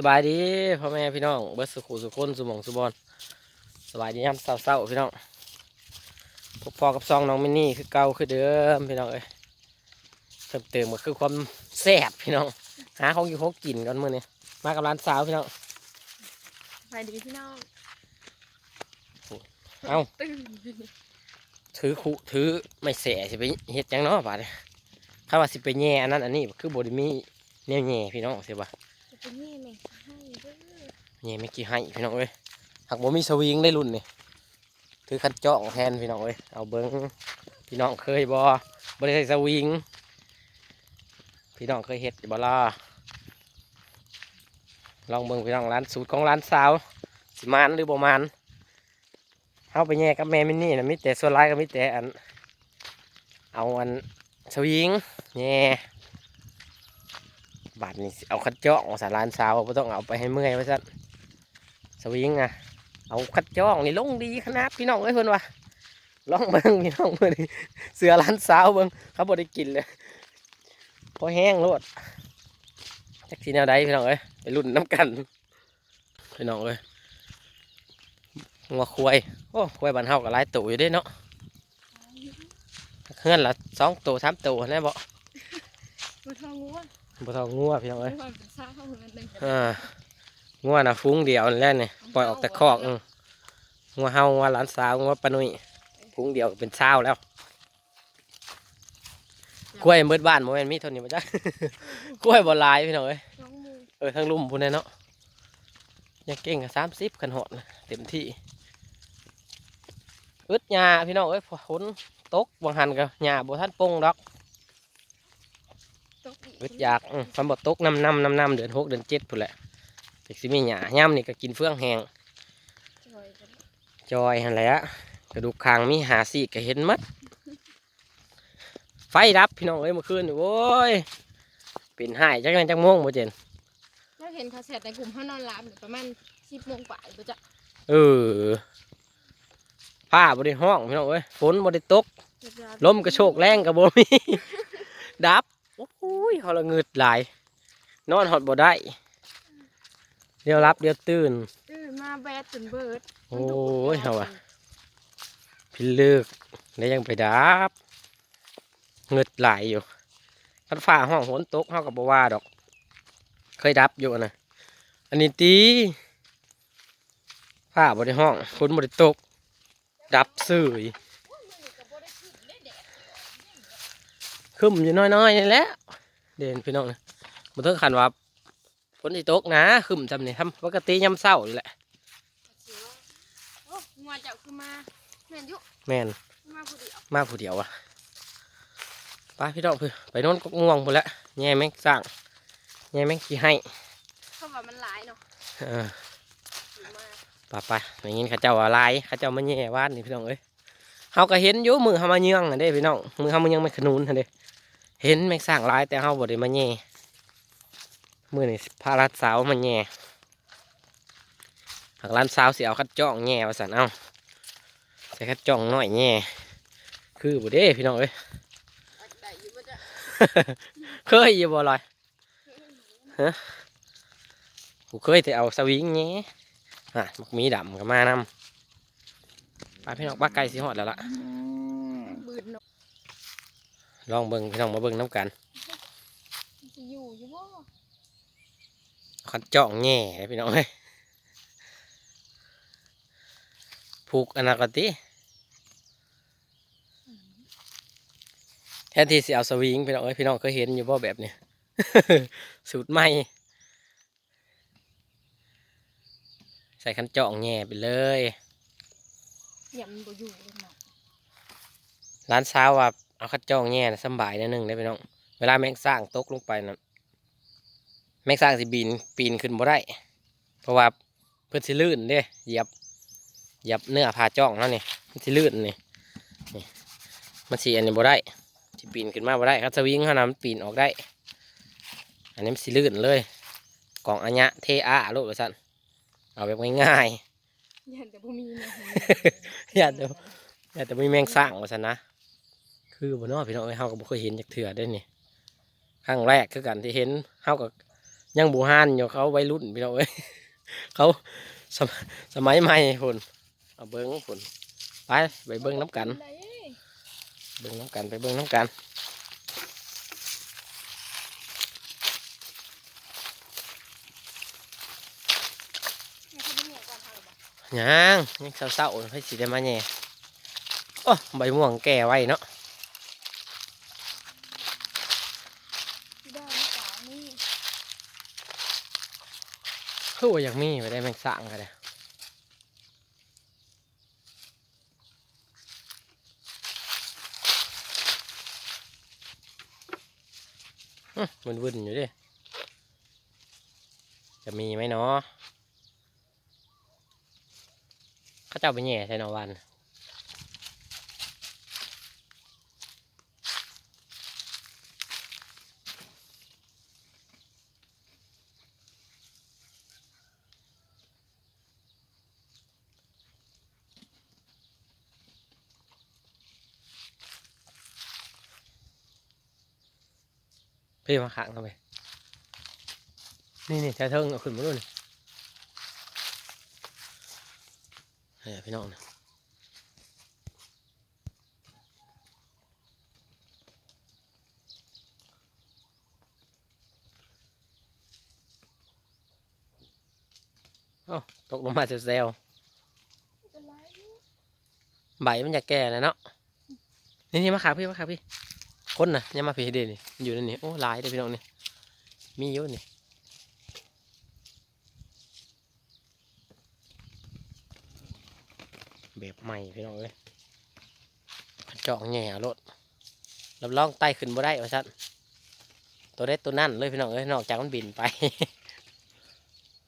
สบายดีพ่อแม่พี่น้องเบิร์สุขุสุคนสุหมองสุบอลสบายดียามเศร้าๆพี่น้องพบพอกับซองน้องมินนี่คือเก่าคือเดิมพี่น้องเอ้ยเติมเติมก็คือความแซ่บพี่น้อง หาของอยู่ของกินกันมื้อนี้มากับร้านสาวพี่น้องไปดีพี่น้องเอ้าตื่นถือขุถือไม่แสสิไปเฮ็ดหยังเนาะบาดนี้ถ้าว่าสิไปแย่อันนั้นอันนี้คือบ่ได้มีแนวแย่พี่น้องสิบ่ เป็นนี่ไหมให้เด้อแย่ไม่กี่ให้พี่น้องเอ้ยหากบ่มีสวิงได้รุ่นนี่ถือคันจ้องแทนพี่น้องเอ้ยเอาเบิ่งพี่น้องเคยบ่บ่ได้ใส่สวิง พี่น้องเคยเฮ็ดบ่ล่ะลองเบิ่งพี่น้องร้านสูตรของร้านสาวสิมานหรือบ่มานเฮาไปแย่กับแม่มินนี่นะมีแต่ส่วนร้ายก็มีแต่อัน เอาอันสวิงแย่ บาทนี้สิเอาคัดเจาะของสาร้านสาวบ่ต้องเอาไปให้เมื่อยว่าซั่นสวิงอะเอาคัดเจาะนี่ลงดีขนาดพี่น้องเอ้ยเพิ่นว่าลองเบิ่งพี่น้องเบิ่งเสือร้านสาวเบิ่งเขาบ่ได้กินเลยพอแห้งโลดจักสีแนวใดพี่น้องเอ้ยไปรุ่นน้ำกันพี่น้องเอ้ยงัวควายโอ้ควายบ้านเฮาก็หลายตัวอยู่ด้วยเนาะเฮือนละสองตัวสามตัวแน่บ่มาทองงัว บ่เท่างัวพี่น้องเอ้ยไม่ว่าจะซ่าเข้าเงินเลยอ่างัวน่ะฟุ้งเดียวนั่นแหละนี่ปล่อยออกแต่คอกอืองัวเฮางัวหลานสาวงัวปานุยฟุ้งเดียวก็เป็นเช้าแล้วกล้วยเบิดบ้านบ่แม่นมีเท่านี้บ่จ๊ะกล้วยบ่หลายพี่น้องเอ้ยน้องมูเออทั้งลุ่มพุ่นเลยเนาะยังเก่งกับสามสิบกันหอดนะเต็มที่อึดหญ้าพี่น้องเอ้ยฝนตกบางหันกับหญ้าบ่ทันปงดอกตก อีกอึดอยากอืมฟันบ่ตกน้ำน้ำน้ำน้ำเดือนหกเดือนเจ็ดพุ่นแหละแต่สิมีหญ้าย่ำนี่ก็กินเฟื่องแหงจอยกันจอยหันแหละกระดูกคางมีหาสีก็เห็นหมัด ไฟดับพี่น้องเอ้ยเมื่อคืนนี่โว้ยเป็นหายจักนั้นจักโมงบ่เจนแล้วเห็นเขาแชร์ในกลุ่มเขานอนหลับอยู่ประมาณสิบโมงกว่าอยู่จะเออผ้าบ่ได้ห้องพี่น้องเอ้ยฝนบ่ได้ตกลมกระโชกแรงกับบ่มีดับ โอ้ยเขาละเงืดหลาย นอนหอดบ่ได้ เดี๋ยวรับเดี๋ยวตื่น ตื่นมาแบดจนเบิดโอ้ยเอาว่ะพิลึกแล้วยังไปดับเงืดหลายอยู่คันฝ่าห้องฝนตกเฮากับบ่ว่าดอก เคยดับอยู่นะอันนี้ตีฝ้าบ่ได้ห้องฝนบ่ได้ตก ดับซื่อ คึมอยู่น้อยๆนี่แหละเด่นพี่น้องนะบ่ต้องขันว่าฝนสิตกนะคึมจำนี่ทำปกติยามเช้านี่แหละโอ้งัวเจ้าคือมาแม่นอยุแม่นมาผู้เดียวมาผู้เดียวอะไปพี่น้องเพื่อไปโน่นก็ง่วงหมดแล้วแง่แม่งสร้างแง่แม่งขี้ให้เขาว่ามันหลายเนาะเออถือมาไป่ไปอย่างนี้เขาเจ้าอะไรเขาเจ้ามาแง่วาดนี่พี่น้องเอ้ยเขาก็เห็นอยู่มือเขามาเยื่องอันเด้พี่น้องมือเขามาเยื่องไม่ขนุนอันเด้ เห็นแม่งสร้างหลายแต่เขาบ่ได้มาแง่มือนี่พารัดสาวมาแง่หากร้านสาวเสิเอาคัดจ้องแง่ว่าสันเอาใส่คัดจ้องหน่อยแง่คือบ่เด้พี่น้องเอ้ยเอาได้อยู่บ่จะเคยอยู่บ่ลอยฮะกูเคยแต่เอาสวิงเงี้ยฮะมักมีดำก็มานำไปพี่น้องบ้าไก่สิหอดแล้วล่ะ ลองเบิ่งพี่น้องมาเบิ่งน้ำกันมันจะอยู่อยู่บ่ขันจ่องแง่เลยพี่น้องเอ้ยผูกอนาคติแทนที่สิเอาสวิงพี่น้องเอ้ยพี่น้องเคยเห็นอยู่บ่แบบเนี้ยสูตรใหม่ใส่ขันจ่องแง่ไปเลยอย่ามันบ่อยู่เลยเนาะร้านเช้าว่า เอาคัดจ้องแง่นะสำบายนิดนึงได้พี่น้อง เวลาแมงสร้างตกลงไปนะแมงสร้างสิบินปีนขึ้นบ่ได้ เพราะว่าเพื่อนสิลื่นเด้เหยียบเหยียบเนื้อผ่าจ้องแล้วนี่มันสิลื่นนี่นี่มันสิอันนี้บ่ได้สิปีนขึ้นมาบ่ได้ครับสวิงเขานะมันปีนออกได้ อันนี้มันสิลื่นเลยกล่องอัญญะเทอาโลดว่าสั่นเอาแบบง่ายๆอย่าแต่บ่มีเนาะอย่าแต่แต่แต่ไม่แมงสร้างว่าสันนะ คือบ่เนอพี่น้องเอ้ยฮาก็บ่เคยเห็นจากเถื่อได้นี่ครั้งแรกคือกันที่เห็นเฮาก็ยังบูฮานอยู่เขาวัยรุ่นพี่น้องเอ้ยเขาสมสมัยใหม่คนเอาเบิ้งคนไปไปเบิ้งน้ำกัน เบิ้งน้ำกันไปเบิ้งน้ำกันให้เขาไปเหนียวก่อนทางหรือเปล่ายังยังเศร้าๆให้สิได้มาแหน่โอ้ใบม่วงแก่ไว้เนาะ ที่ได้ไม่ต่อนี่ คือว่าอยากมีไปได้แมงสร้างกันเลยมันวุ่นอยู่ดิ จะมีไหมเนาะเขาเจ้าไปแหน่ใช่นอวัน พี่มาขังเข้าไปนี่นี่ชายเทิงเอาขึ้นมาด้วยนี่พี่น้องนะเอ้าตกลงมาเซลล์เป็นไรอยู่ๆใบมันจะแก่แล้วเนาะนี่นี่มาขาพี่มาขาพี่ คนน่ะยังมาพี่ให้เด่นี่อยู่นั่นนี่โอ้หลายเลยพี่น้องนี่มีเยอะนี่แบบใหม่พี่น้องเอ้ยเจาะแง่รถรับรองไต่ขึ้นบ่ได้ว่าซั่นตัวเด็ดตัวนั่นเลยพี่น้องเอ้ยนอกจากมันบินไป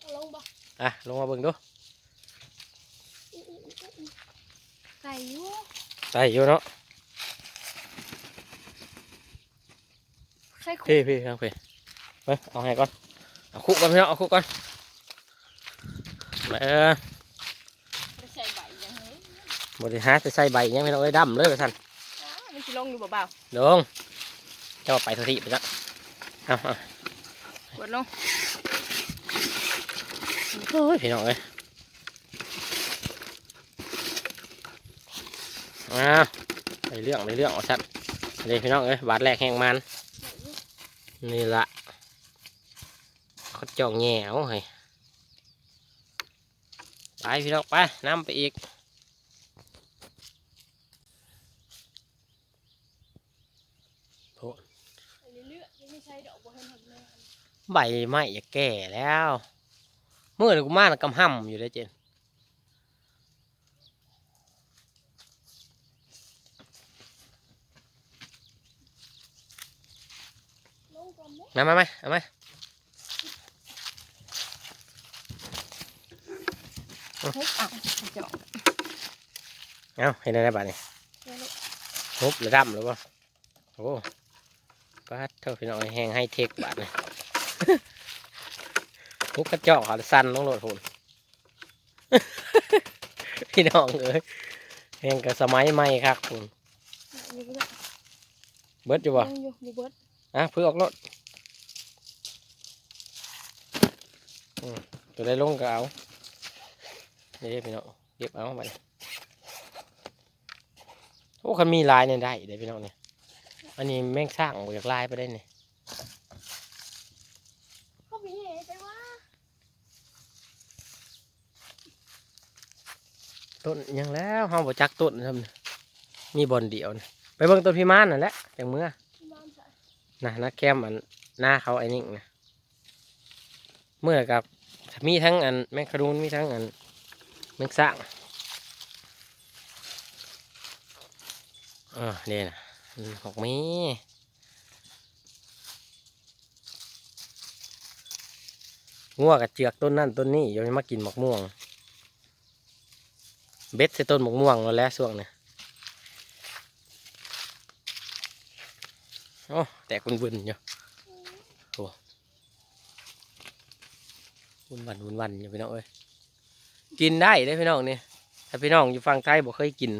เอาลงบ่อะลงมาเบิ่งดูอื้ออื้ออื้ออื้อไก่อยู่ไต่อยู่เนาะ ใครขุดพี่พี่ครับพี่ไปเอาให้ก่อนเอาคุกก่อนพี่น้องเอาคุกก่อนมาเออไปใส่ใบยังไงบริหารจะใส่ใบยังพี่น้องเอ้ยดำเลยว่าซั่นอ้ามันสิลงอยู่เบาลงเจ้าไปทุทีไปแล้วเอาเอาๆกดลงโอ้ยพี่น้องเอ้ยอ้าวไปเรื่องไปเรื่องเอาชัดนี่พี่น้องเอ้ยบาทแรกแห้งมัน นี่ละเขาจองแง่เอาให้ไปพี่น้องไปน้ำไปอีกโอ้ไปเรื่อยๆยังไม่ใช่ดอกบัวใหมดเลยใบไม้จะแก่แล้ว เมื่อกูมาน่ะกำห่ำอยู่เลยเจน ลงก่อนไห มมามามาเอามาเฮ้ยอะเจาะเอาเห็นได้บ้านี่เดี๋ยวลูกฮุบหรือดำหรือเปล่าโอ้ป้าดเท่าพี่น้องไอ้แห้งให้เทคบาทนี่ฮุบกระเจาะขาสั้นต้องโหลดหุ่นพี่น้องเอ้ยแห้งกับสมัยใหม่ครับคุณอยู่ก็ได้เบิดอยู่บ่ยังอยู่อยู่เบิดอะเพื่อออกรถ ตัวได้ลงก็เอานี่เด้อพี่น้องเก็บเอาไปโอ้คันมีลายเนี่ยได้เด้อพี่น้องเนี่ยอันนี้แม่งสร้างออกจากลายไปได้เนี่ยขาไปเหนไปว่าต้นยังแล้วเฮาบ่จักต้นทำมีบอนเดียวน่ะไปเบิ่งต้นพิมานนั่นแหละจังเมื่อที่บ้านใส่นะนักแคมอันหน้าเขาไอ้นี่นะ เมื่อกับมีทั้งอันแมงคารูนมีทั้งอันแมงสางเออเนี่ยนะอืมหกมีงัวกับเจือกต้นนั่นต้นนี้ยังมากินหมกม่วง เบ็ดใส่ต้นหมกม่วงแล้วแล้วช่วงเนี่ยโอ้แต่คุณบุญอยู่โอ้ บุญวันบุญวันอยู่พี่น้องเอ้ยกินได้ได้พี่น้องเนี่ยถ้าพี่น้องอยู่ฝั่งใต้บอกเคยกิน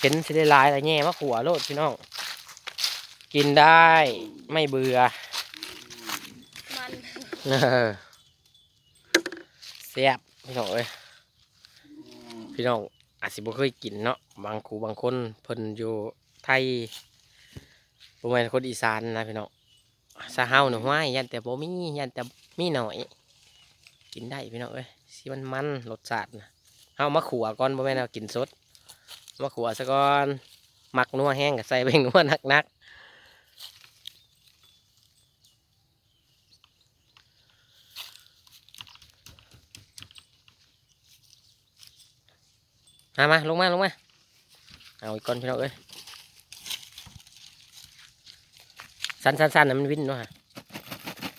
เห็นสิได้ลายอะไรแง่มาขัวโลดพี่น้อง กินได้ไม่เบื่อมันเออแซ่บพี่น้องเอ้ยพี่น้องอาจสิบ่เคยกินเนาะบางครูบางคนเพิ่นอยู่ไทยบ่แม่นคนอีสานนะพี่น้องซาเฮาหนูห้วยยันแต่บ่มียันแต่มีหน่อย กินได้พี่น้องเอ้ยสิมันมันรสชาตินะเฮามาขัวก่อนบ่แม่นเอากินสดมาขัวซะก่อนมักนัวแห้งก็ใส่เบ่งนัวนักๆมามาลงมาลงมาเอาอีกก้อนพี่น้องเอ้ยสั้นสั้นสั้นนะมันวิ่นเนาะฮะ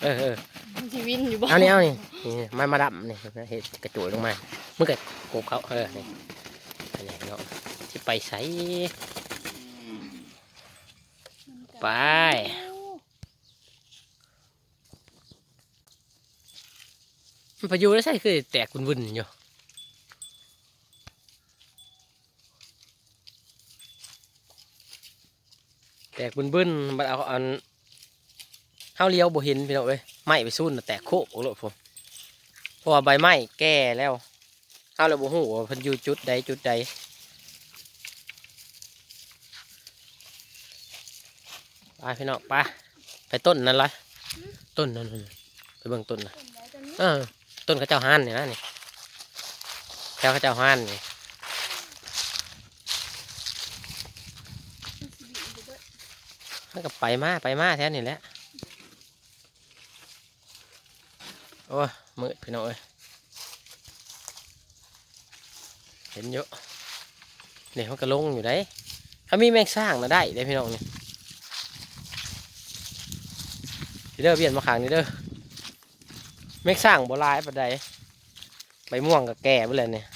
เออเออมันสิวินอยู่บ่เอานี่เอานี่ นี่มามาดับนี่เห็ดกระจุยลงมาเมึงกะกบเขาเออนี่อันนี้พี่น้องที่ไปใส่ไปมันพายุแล้วใช่คือแตกวุ่นวุ่นๆอยู่แตกบึนบึนมันเอาอันเฮาเลี้ยวบ่เห็นพี่น้องเอ้ยไม้ไปซุ่นน่ะแตกโคกโลดผม ราะว่าใบไม้แก่แล้วเฮาเลยบ่ฮู้ว่าเพิ่นอยู่จุดใดจุดใดไปพี่น้องไปไปต้นนั่นละต้นนั่นนั่นไปเบิ่งต้นน่ะเออต้นข้าวเจ้าห้านนี่นะนี่แถวข้าวเจ้าห้านนี่มันก็ไปมาไปมาแท้นี่แหละโอ้ย มืดพี่น้องเอ้ยเห็นเยอะนี่มันก็ลงอยู่ได้ถ้ามีแมงสร้างนะได้เลยพี่น้องนี่นี่เด้อเบียนมาขางนี่เด้อเมฆสร้างโบราณปานใดใบม่วงกับแก่ไปเลยเนี่ย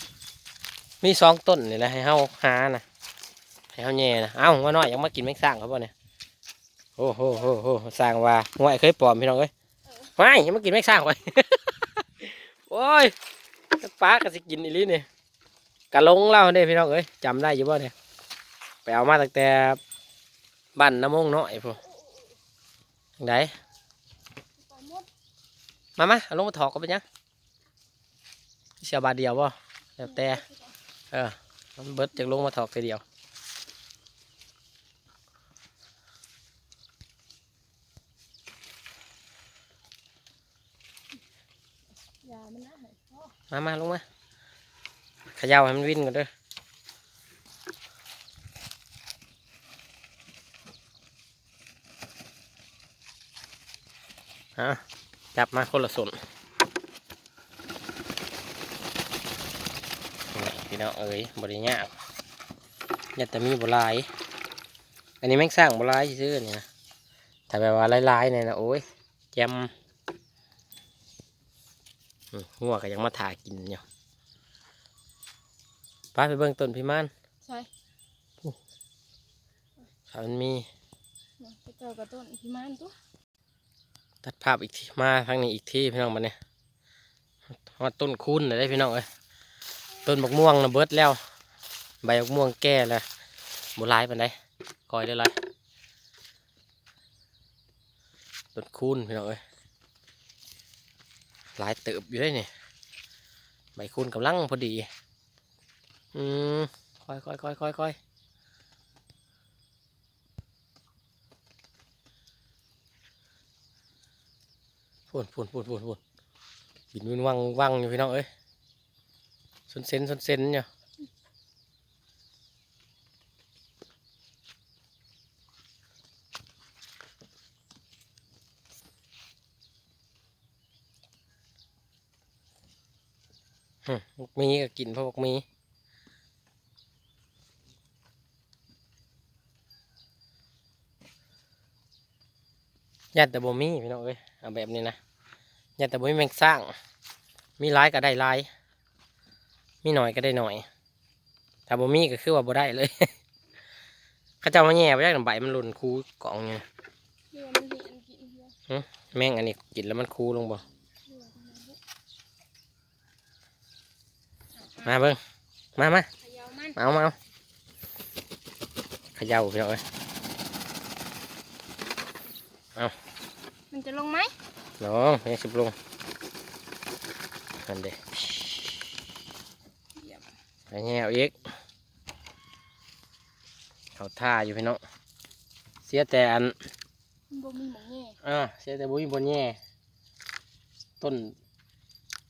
มีสองต้นนี่แหละให้เฮาหานะให้เฮาแย่นะเอ้าว่าน้อยยังมากินเมฆสร้างเขาบ่เนี่ยโอ้โหโหโหสร้างว่าห่วยเคยปลอมพี่น้องเอ้ยไม่ยังมากินเมฆสร้างไป โอ้ยป้าก็สิกินอีหลีนี่ยกะลงเล่าเด้พี่น้องเอ้ยจำได้อยู่บ่เนี่ยไปเอามาตั้งแต่บ้านน้ำมงน้อยพวกไหนมามาเอาลงมาถอกก็เป็นยังเสียบาทเดียวบ่แล้วแต่เออมันเบิดจากลงมาถอกทีเดียว อย่ามันนะให้พ่อ มามาลงมาขย่าให้มันวิ่นกันเด้อฮะจับมาคนละส่วนนี่พี่น้องเอ้ยบริญากยัดแต่มีบลาย อันนี้แม่งสร้างบลายซื้อๆนี่นะแต่แบบว่าลายๆเนี่ยนะโอ้ยแจม งัวก็ยังมาถ่ากินอยู่ไปไปเบิ่งต้นพิมานใช่ถ้ามันมีเนาะไปเจอกับต้นพิมานตัวตัดภาพอีกทีมาทางนี้อีกทีพี่น้องมาเนี่ยมาต้นคูนเลยได้พี่น้องเอ้ยต้นบักม่วงนะเบิดแล้ว ใบบักม่วงแก่แล้วโบรายปานใดคอยได้ไรต้นคูนพี่น้องเอ้ย หลายเติบอยู่ได้เนี่ยใบคูณกำลังพอดี อืมค่อยค่อยค่อยค่อยค่อยพูนพูนพูนพูนพูนบินวินวังวังอยู่พี่น้องเอ้ยสนเซนสนเซนเนี่ย บักมีก็กินเพราะบักมียันแต่บ่มีพี่น้องเอ้ยเอาแบบนี้นะยันแต่บ่มีแมงสร้าง มีหลายก็ได้หลาย มีหน่อยก็ได้หน่อยถ้าบ่มีก็คือว่าบ่ได้เลยเขาเจ้ามาแย่ไปได้ใบมันหล่นคูกล่องไงเรือมันเห็นกินเรือแม่งอันนี้กินแล้วมันคูลงบ่ เรือทำไมบุ มาเบิ่งมามาเขยาวมันเอามาเอาเขย่าพี่น้องเอ้ยมันจะลงไหมน้องแม่สิบลงอันเด้เยี่ยมไปแง่วอีกเขาท่าอยู่พี่น้องเสียแต่อันมันบ่มีหมองแง่อ่าเสียแต่บุ้ยบนแง่ต้น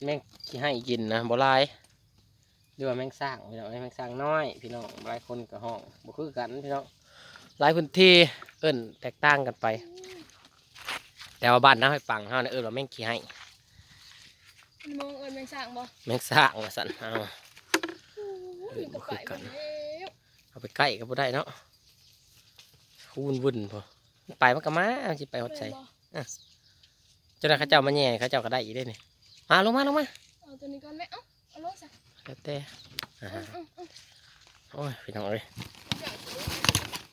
แมงที่ให้กินนะบ่หลาย หรือว่าแมงสร้างพี่น้องแมงสร้างน้อย พี่น้องหลายคนกับห้องบ่คือกันพี่น้องหลายพื้นที่เอิ้นแตกต่างกันไป แต่ว่าบ้านน้าให้ปังเฮาเนี่ยเอิ้นว่าแมงขี้ให้มันมองเอิญแมงสร้างบ่แมงสร้างว่าซั่นเอาโอ้ยมันก็ไปหมดแล้วเอาไปใกล้ก็บ่ได้เนาะวุ่นวุ่นพอมันไปมันก็มามันสิไปหดใส่แม่นบ่เจ้าหน้าเขาเจ้ามาแย่เขาเจ้าก็ได้อีกได้นี่มาลงมาลงมาเอาตัวนี้ก่อนไหมเอ้าเอาลงซะ แล้วแต่อ่าเอาเอาเอาโอ้ยพี่น้องเอ้ย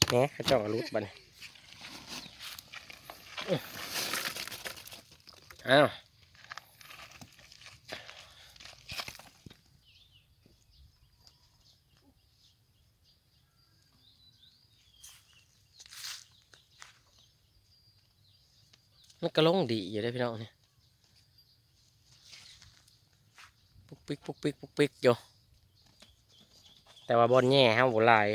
เอาแหน่เขาเจ้าก็รุดบัดนอ้าวมันก็ลงดีอยู่ได้อพี่น้องเนี่ย ปุ๊กปิ๊กปุ๊กปิ๊กปุ๊กปิ๊กอยู่แต่ว่าบอลแง่ห้ามบุหลาย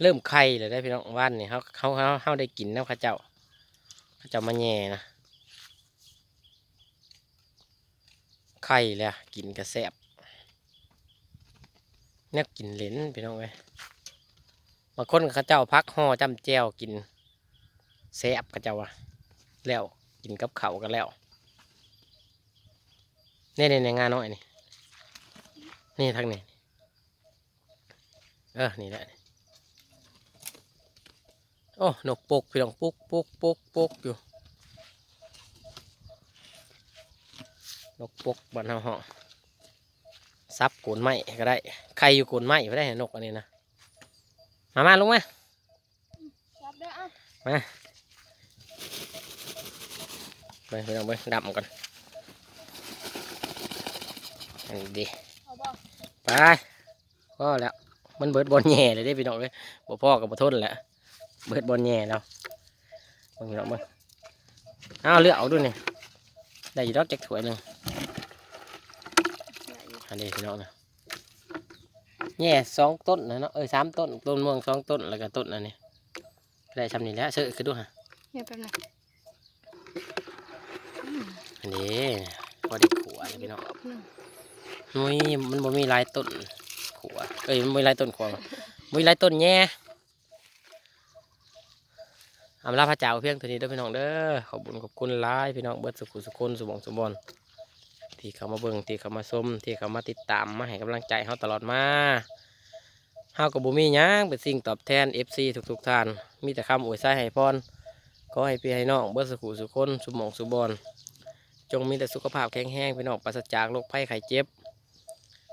เริ่มไข่เลยได้พี่น้องว่านนี่เขาเขาเขาเขาได้กินน้ำข้าเจ้าข้าเจ้ามาแย่นะไข่เลยกินกระแสบ เนี่ยกินเหลนพี่น้องเว้ยบางคนเข้าเจ้าพักห่อจำแจวกินแสบเข้าเจ้าอะแล้วกินกับเขากันแล้วนี่นี่ในงานน้อยนี่นี่ทางนี้เออนี่แหละโอ้นกปกพี่น้องปุกปุกปุกปุกอยู่นกปกบ้านเฮาเหาะ ซับโกนไม้ก็ได้ ใครอยู่โกนไม้ก็ได้นกอันนี้นะ มามาลงมารับเด้อเอ้าไปพี่น้องไปดับมันก่อนอันนี้ดีเอาบ่ไปพอแล้วมันเบิดบอลแย่เลยได้พี่น้องเลยบ่พ่อกับบ่ทนแหละเบิดบอลแย่แล้วเบิ่งพี่น้องเบิ่งเอาเลือกเอาด้วยนี่ได้อยีดอกจักถ้วยหนึ่งได้อยู่อั นนี้พี่น้องนะแย่สองต้นนะเนาะเอ้ยสามต้นต้นม่วงสองต้นแล้วก็ต้นอันนี้ได้ชำนี้แล้วเสือคือดูฮะเนี่ยแป๊บนึงอันนี้พอได้ขัวเลยพี่น้องแป๊บนึงมุ้ยมันบ่มีหลายต้นขัวเอ้ยมันบ่มีหลายต้นขัวบ่มีหลายต้นแย่อำลาพระเจ้าเพียงเท่านี้เด้อพี่น้องเด้อขอบคุญขอบคุณหลายพี่น้องเบิดสุขุสุคนสุบองสุบอน ที่เขามาเบิ่งที่เขามาชมที่เขามาติดตามมาให้กำลังใจเฮาตลอดมาเฮาก็บ่มีหยังเป็นสิ่งตอบแทน FC ทุกๆท่าน มีแต่คำอวยใส่ให้พรขอให้พี่ให้น้องเบิดสุขุสุคนสุบองสุบอนจงมีแต่สุขภาพแข็งแรงพี่น้องปราศจากโรคภัยไข้เจ็บ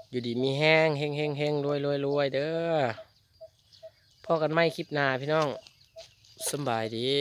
อยู่ดีมีแห้งเฮงเฮงเฮงรวยรวยรวยเด้อพ่อกันไม่คลิปหน้าพี่น้องสบายดี